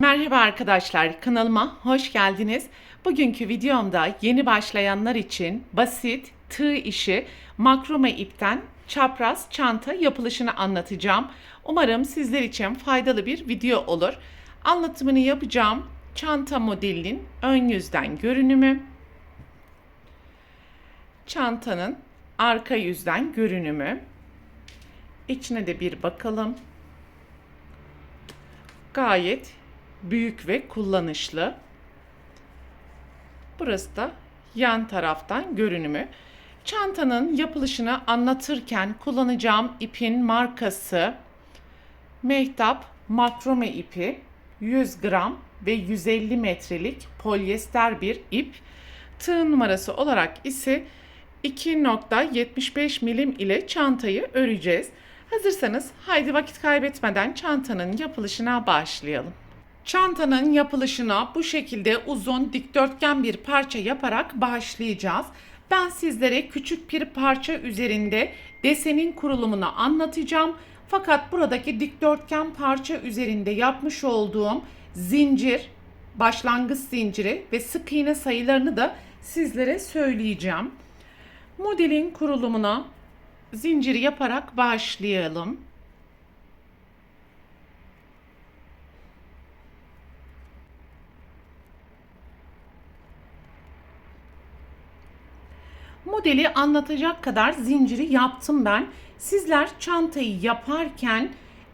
Merhaba arkadaşlar, kanalıma hoş geldiniz. Bugünkü videomda yeni başlayanlar için basit tığ işi makrome ipten çapraz çanta yapılışını anlatacağım. Umarım sizler için faydalı bir video olur. Anlatımını yapacağım. Çanta modelinin ön yüzden görünümü, çantanın arka yüzden görünümü. İçine de bir bakalım. Gayet büyük ve kullanışlı. Burası da yan taraftan görünümü. Çantanın yapılışını anlatırken kullanacağım ipin markası Mehtap makrome ipi 100 gram ve 150 metrelik polyester bir ip. Tığ numarası olarak ise 2.75 milim ile çantayı öreceğiz. Hazırsanız haydi vakit kaybetmeden çantanın yapılışına başlayalım. Çantanın yapılışına bu şekilde uzun dikdörtgen bir parça yaparak başlayacağız. Ben sizlere küçük bir parça üzerinde desenin kurulumunu anlatacağım. Fakat buradaki dikdörtgen parça üzerinde yapmış olduğum zincir, başlangıç zinciri ve sık iğne sayılarını da sizlere söyleyeceğim. Modelin kurulumuna zinciri yaparak başlayalım. Modeli anlatacak kadar zinciri yaptım ben. Sizler çantayı yaparken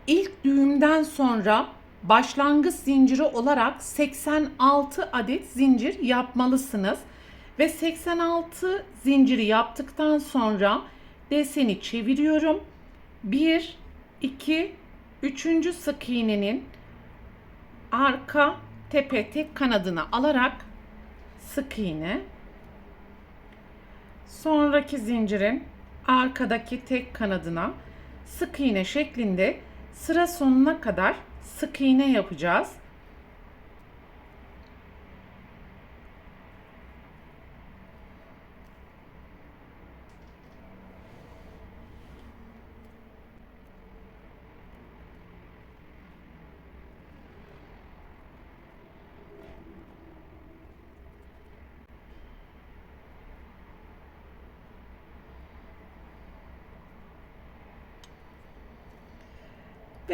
ilk düğümden sonra başlangıç zinciri olarak 86 adet zincir yapmalısınız. Ve 86 zinciri yaptıktan sonra deseni çeviriyorum. 1, 2, 3. sık iğnenin arka tepe tek kanadını alarak sık iğne sonraki zincirin arkadaki tek kanadına sık iğne şeklinde sıra sonuna kadar sık iğne yapacağız.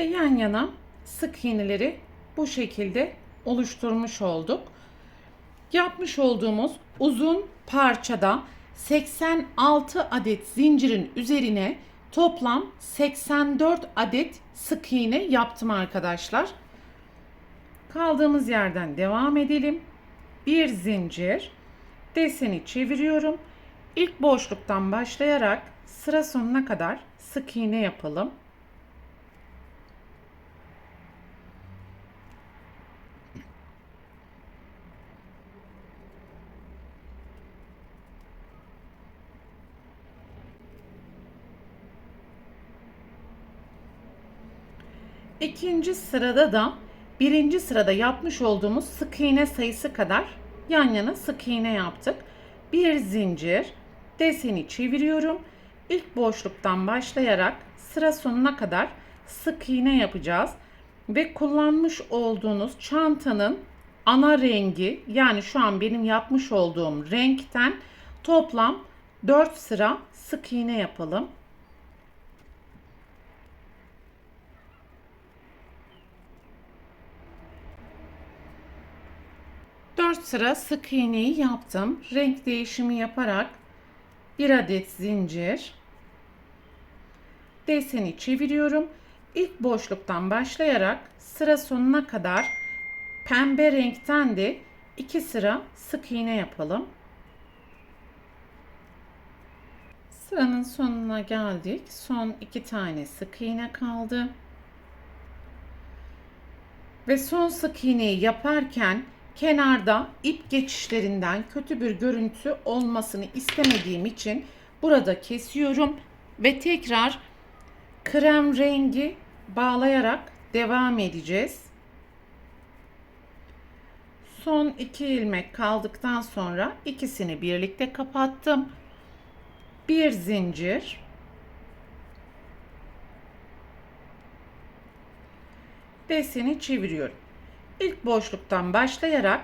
Ve yan yana sık iğneleri bu şekilde oluşturmuş olduk. Yapmış olduğumuz uzun parçada 86 adet zincirin üzerine toplam 84 adet sık iğne yaptım arkadaşlar. Kaldığımız yerden devam edelim. Bir zincir deseni çeviriyorum. İlk boşluktan başlayarak sıra sonuna kadar sık iğne yapalım. İkinci sırada da birinci sırada yapmış olduğumuz sık iğne sayısı kadar yan yana sık iğne yaptık. Bir zincir deseni çeviriyorum. İlk boşluktan başlayarak sıra sonuna kadar sık iğne yapacağız. Ve kullanmış olduğunuz çantanın ana rengi yani şu an benim yapmış olduğum renkten toplam 4 sıra sık iğne yapalım. 4 sıra sık iğneyi yaptım. Renk değişimi yaparak bir adet zincir deseni çeviriyorum. İlk boşluktan başlayarak sıra sonuna kadar pembe renkten de 2 sıra sık iğne yapalım. Sıranın sonuna geldik. Son iki tane sık iğne kaldı. Ve son sık iğneyi yaparken kenarda ip geçişlerinden kötü bir görüntü olmasını istemediğim için burada kesiyorum ve tekrar krem rengi bağlayarak devam edeceğiz. Son iki ilmek kaldıktan sonra ikisini birlikte kapattım. Bir zincir. Deseni çeviriyorum. İlk boşluktan başlayarak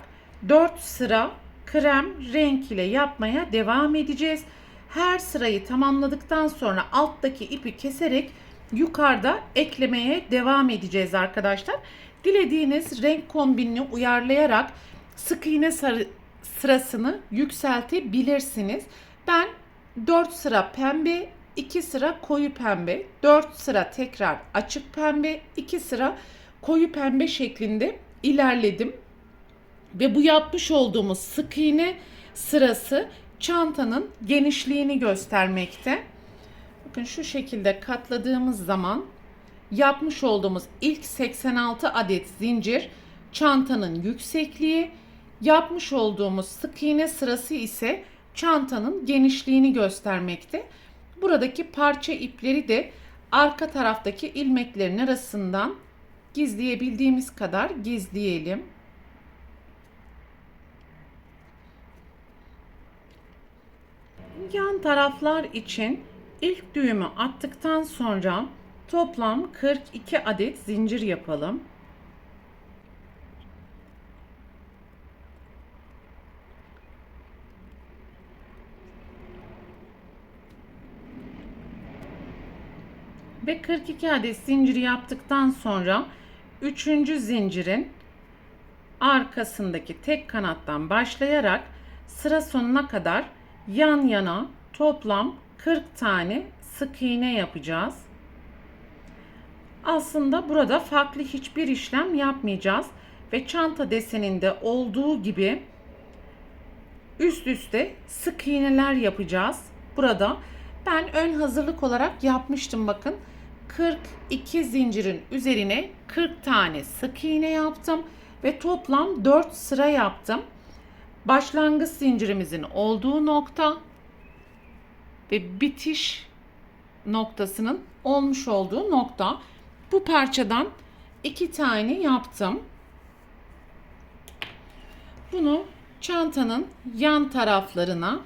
4 sıra krem renk ile yapmaya devam edeceğiz. Her sırayı tamamladıktan sonra alttaki ipi keserek yukarıda eklemeye devam edeceğiz arkadaşlar. Dilediğiniz renk kombinini uyarlayarak sık iğne sırasını yükseltebilirsiniz. Ben 4 sıra pembe, 2 sıra koyu pembe, 4 sıra tekrar açık pembe, 2 sıra koyu pembe şeklinde ilerledim. Ve bu yapmış olduğumuz sık iğne sırası çantanın genişliğini göstermekte. Bakın şu şekilde katladığımız zaman yapmış olduğumuz ilk 86 adet zincir çantanın yüksekliği, yapmış olduğumuz sık iğne sırası ise çantanın genişliğini göstermekte. Buradaki parça ipleri de arka taraftaki ilmeklerin arasından gizleyebildiğimiz kadar gizleyelim. Yan taraflar için ilk düğümü attıktan sonra toplam 42 adet zincir yapalım. Ve 42 adet zinciri yaptıktan sonra 3. zincirin arkasındaki tek kanattan başlayarak sıra sonuna kadar yan yana toplam 40 tane sık iğne yapacağız. Aslında burada farklı hiçbir işlem yapmayacağız ve çanta deseninde olduğu gibi üst üste sık iğneler yapacağız. Burada ben ön hazırlık olarak yapmıştım bakın. 42 zincirin üzerine 40 tane sık iğne yaptım ve toplam 4 sıra yaptım. Başlangıç zincirimizin olduğu nokta ve bitiş noktasının olmuş olduğu nokta. Bu parçadan iki tane yaptım. Bunu çantanın yan taraflarına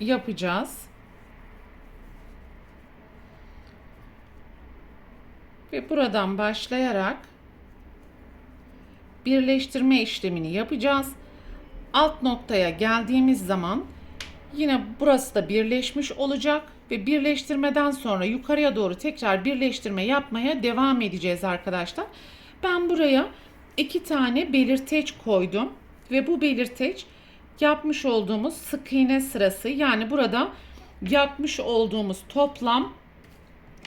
yapacağız. Ve buradan başlayarak birleştirme işlemini yapacağız. Alt noktaya geldiğimiz zaman yine burası da birleşmiş olacak ve birleştirmeden sonra yukarıya doğru tekrar birleştirme yapmaya devam edeceğiz arkadaşlar. Ben buraya iki tane belirteç koydum ve bu belirteç yapmış olduğumuz sık iğne sırası yani burada yapmış olduğumuz toplam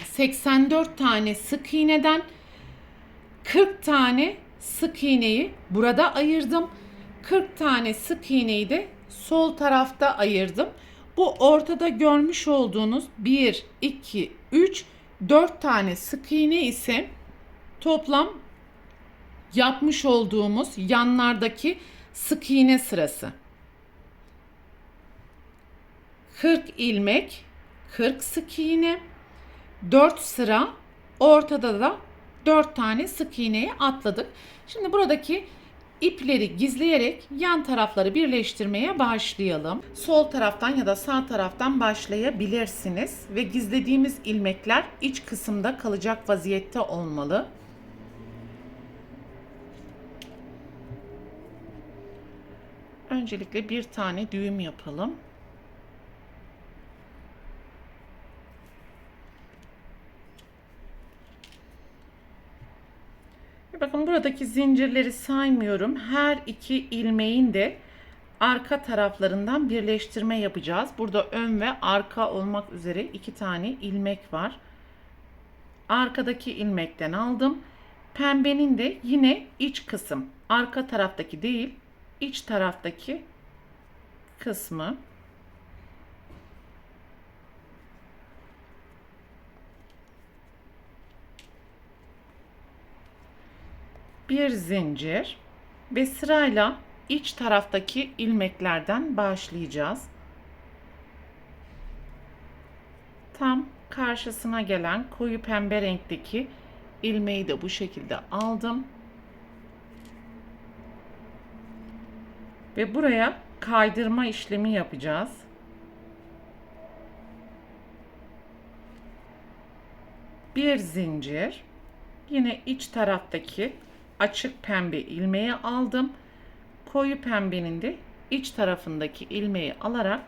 84 tane sık iğneden 40 tane sık iğneyi burada ayırdım. 40 tane sık iğneyi de sol tarafta ayırdım. Bu ortada görmüş olduğunuz 1, 2, 3, 4 tane sık iğne ise toplam yapmış olduğumuz yanlardaki sık iğne sırası. 40 ilmek, 40 sık iğne, 4 sıra, ortada da 4 tane sık iğneyi atladık. Şimdi buradaki ipleri gizleyerek yan tarafları birleştirmeye başlayalım. Sol taraftan ya da sağ taraftan başlayabilirsiniz ve gizlediğimiz ilmekler iç kısımda kalacak vaziyette olmalı. Öncelikle bir tane düğüm yapalım. Bakın buradaki zincirleri saymıyorum. Her iki ilmeğin de arka taraflarından birleştirme yapacağız. Burada ön ve arka olmak üzere iki tane ilmek var. Arkadaki ilmekten aldım. Pembenin de yine iç kısım. Arka taraftaki değil, iç taraftaki kısmı. Bir zincir ve sırayla iç taraftaki ilmeklerden başlayacağız. Tam karşısına gelen koyu pembe renkteki ilmeği de bu şekilde aldım. Ve buraya kaydırma işlemi yapacağız. Bir zincir. Yine iç taraftaki açık pembe ilmeği aldım. Koyu pembenin de iç tarafındaki ilmeği alarak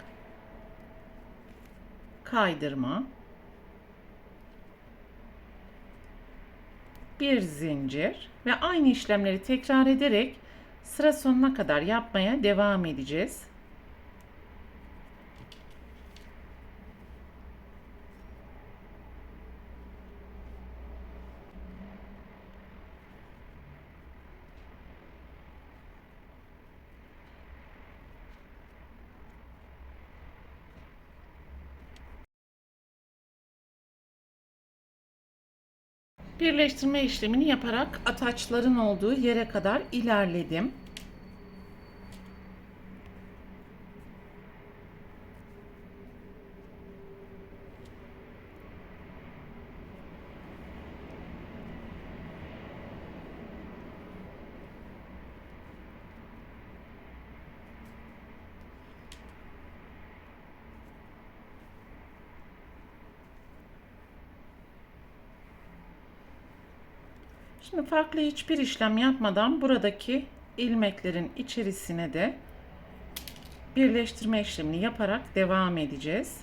kaydırma bir zincir ve aynı işlemleri tekrar ederek sıra sonuna kadar yapmaya devam edeceğiz. Birleştirme işlemini yaparak ataçların olduğu yere kadar ilerledim. Şimdi farklı hiçbir işlem yapmadan buradaki ilmeklerin içerisine de birleştirme işlemini yaparak devam edeceğiz.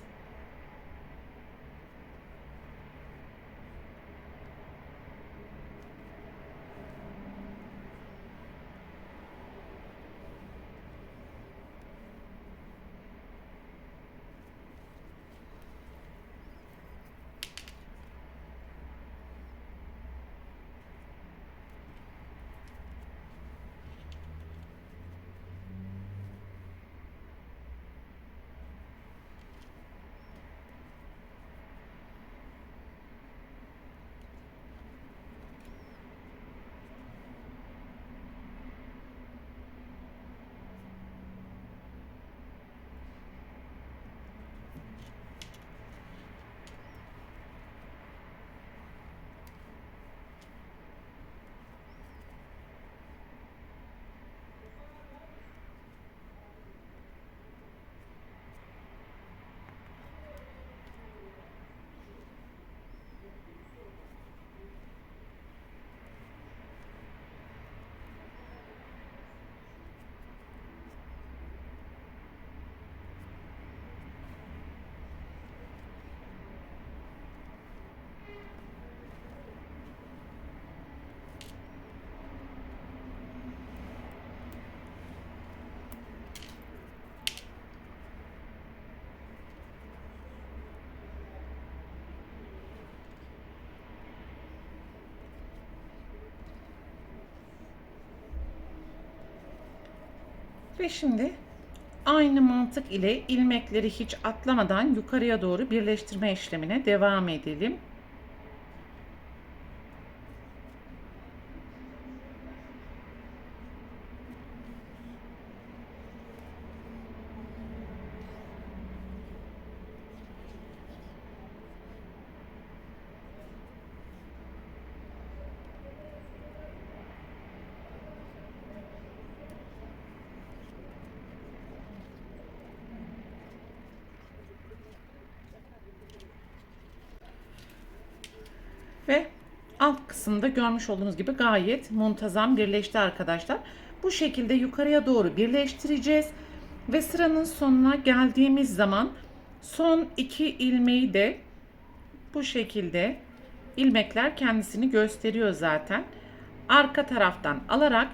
Ve şimdi aynı mantık ile ilmekleri hiç atlamadan yukarıya doğru birleştirme işlemine devam edelim. Ve alt kısımda görmüş olduğunuz gibi gayet muntazam birleşti arkadaşlar. Bu şekilde yukarıya doğru birleştireceğiz. Ve sıranın sonuna geldiğimiz zaman son iki ilmeği de bu şekilde ilmekler kendisini gösteriyor zaten. Arka taraftan alarak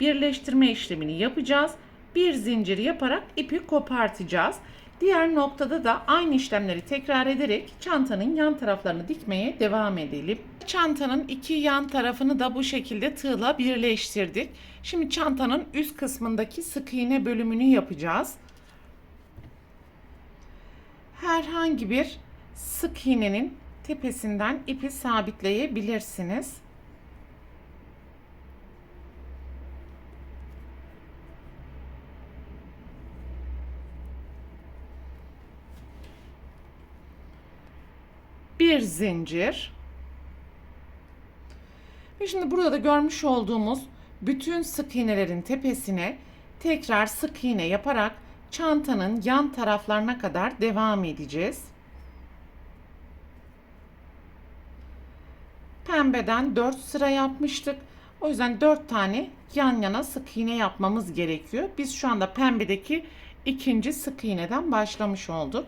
birleştirme işlemini yapacağız. Bir zincir yaparak ipi kopartacağız. Diğer noktada da aynı işlemleri tekrar ederek çantanın yan taraflarını dikmeye devam edelim. Çantanın iki yan tarafını da bu şekilde tığla birleştirdik. Şimdi çantanın üst kısmındaki sık iğne bölümünü yapacağız. Herhangi bir sık iğnenin tepesinden ipi sabitleyebilirsiniz. Bir zincir. Ve şimdi burada da görmüş olduğumuz bütün sık iğnelerin tepesine tekrar sık iğne yaparak çantanın yan taraflarına kadar devam edeceğiz. Pembeden 4 sıra yapmıştık. O yüzden 4 tane yan yana sık iğne yapmamız gerekiyor. Biz şu anda pembedeki ikinci sık iğneden başlamış olduk.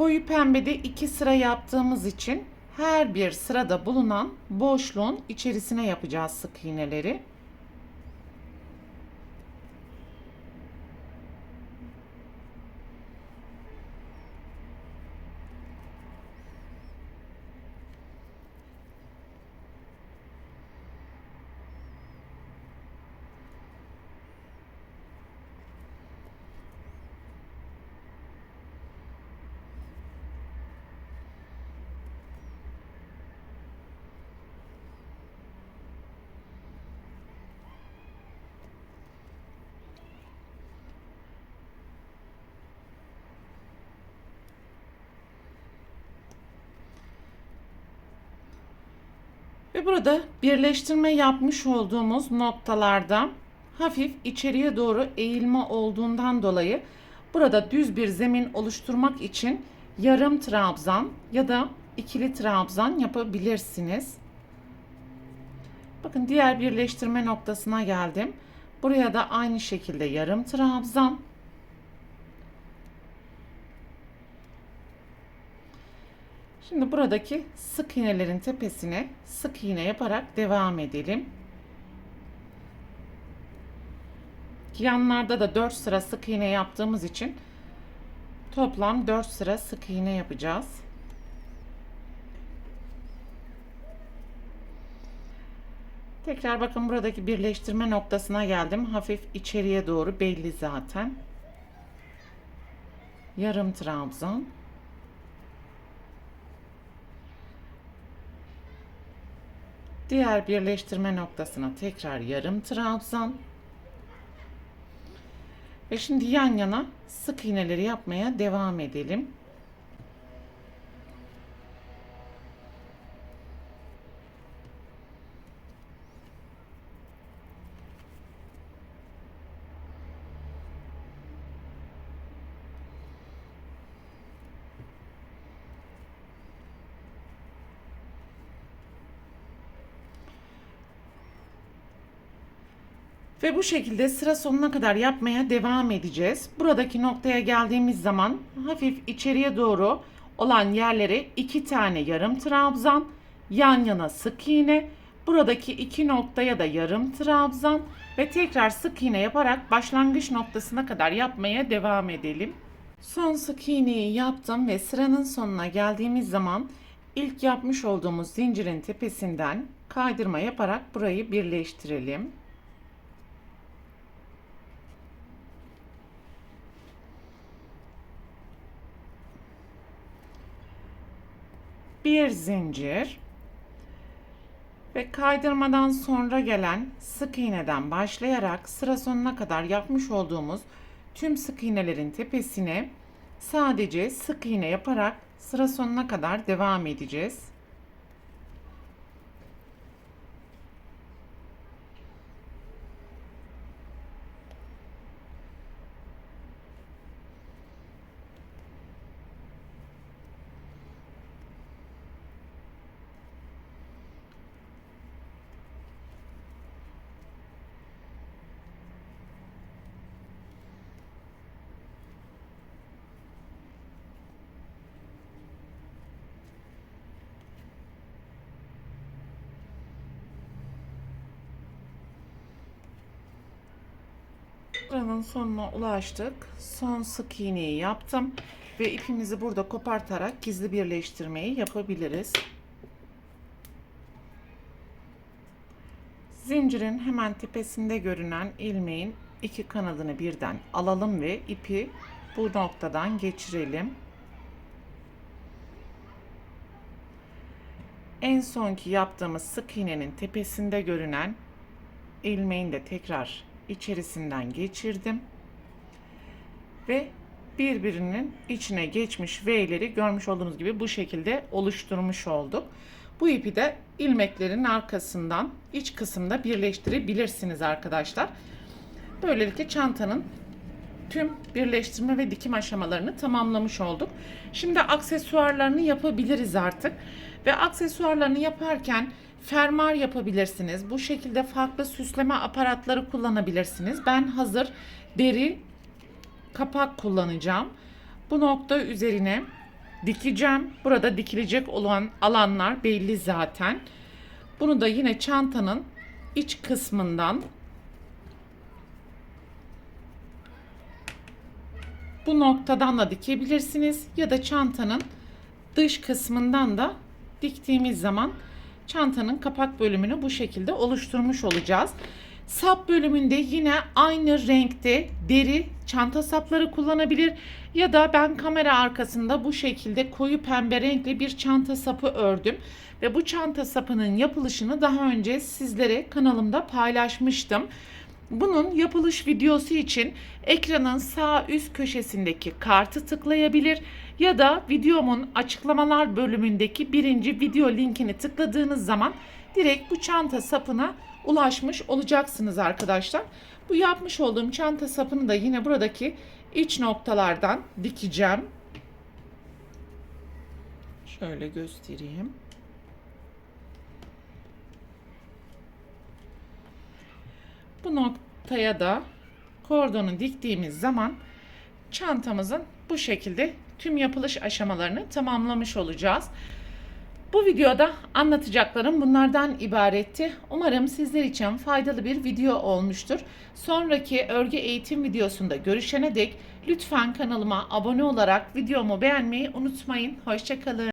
Koyu pembede iki sıra yaptığımız için her bir sırada bulunan boşluğun içerisine yapacağız sık iğneleri. Ve burada birleştirme yapmış olduğumuz noktalarda hafif içeriye doğru eğilme olduğundan dolayı burada düz bir zemin oluşturmak için yarım trabzan ya da ikili trabzan yapabilirsiniz. Bakın diğer birleştirme noktasına geldim. Buraya da aynı şekilde yarım trabzan. Şimdi buradaki sık iğnelerin tepesine sık iğne yaparak devam edelim. Yanlarda da 4 sıra sık iğne yaptığımız için toplam 4 sıra sık iğne yapacağız. Tekrar bakın buradaki birleştirme noktasına geldim. Hafif içeriye doğru belli zaten. Yarım trabzan. Diğer birleştirme noktasına tekrar yarım trabzan. Ve şimdi yan yana sık iğneleri yapmaya devam edelim. Ve bu şekilde sıra sonuna kadar yapmaya devam edeceğiz. Buradaki noktaya geldiğimiz zaman hafif içeriye doğru olan yerlere iki tane yarım trabzan, yan yana sık iğne, buradaki iki noktaya da yarım trabzan ve tekrar sık iğne yaparak başlangıç noktasına kadar yapmaya devam edelim. Son sık iğneyi yaptım ve sıranın sonuna geldiğimiz zaman ilk yapmış olduğumuz zincirin tepesinden kaydırma yaparak burayı birleştirelim. Bir zincir ve kaydırmadan sonra gelen sık iğneden başlayarak sıra sonuna kadar yapmış olduğumuz tüm sık iğnelerin tepesine sadece sık iğne yaparak sıra sonuna kadar devam edeceğiz. Sıranın sonuna ulaştık. Son sık iğneyi yaptım ve ipimizi burada kopartarak gizli birleştirmeyi yapabiliriz. Zincirin hemen tepesinde görünen ilmeğin iki kanadını birden alalım ve ipi bu noktadan geçirelim. En sonki yaptığımız sık iğnenin tepesinde görünen ilmeğin de tekrar içerisinden geçirdim. Ve birbirinin içine geçmiş V'leri görmüş olduğunuz gibi bu şekilde oluşturmuş olduk. Bu ipi de ilmeklerin arkasından iç kısımda birleştirebilirsiniz arkadaşlar. Böylelikle çantanın tüm birleştirme ve dikim aşamalarını tamamlamış olduk. Şimdi aksesuarlarını yapabiliriz artık. Ve aksesuarlarını yaparken fermuar yapabilirsiniz. Bu şekilde farklı süsleme aparatları kullanabilirsiniz. Ben hazır deri kapak kullanacağım. Bu nokta üzerine dikeceğim. Burada dikilecek olan alanlar belli zaten. Bunu da yine çantanın iç kısmından bu noktadan da dikebilirsiniz ya da çantanın dış kısmından da diktiğimiz zaman çantanın kapak bölümünü bu şekilde oluşturmuş olacağız. Sap bölümünde yine aynı renkte deri çanta sapları kullanabilir ya da ben kamera arkasında bu şekilde koyu pembe renkli bir çanta sapı ördüm ve bu çanta sapının yapılışını daha önce sizlere kanalımda paylaşmıştım. Bunun yapılış videosu için ekranın sağ üst köşesindeki kartı tıklayabilir ya da videomun açıklamalar bölümündeki birinci video linkini tıkladığınız zaman direkt bu çanta sapına ulaşmış olacaksınız arkadaşlar. Bu yapmış olduğum çanta sapını da yine buradaki iç noktalardan dikeceğim. Şöyle göstereyim. Bu noktaya da kordonu diktiğimiz zaman çantamızın bu şekilde tüm yapılış aşamalarını tamamlamış olacağız. Bu videoda anlatacaklarım bunlardan ibaretti. Umarım sizler için faydalı bir video olmuştur. Sonraki örgü eğitim videosunda görüşene dek lütfen kanalıma abone olarak videomu beğenmeyi unutmayın. Hoşçakalın.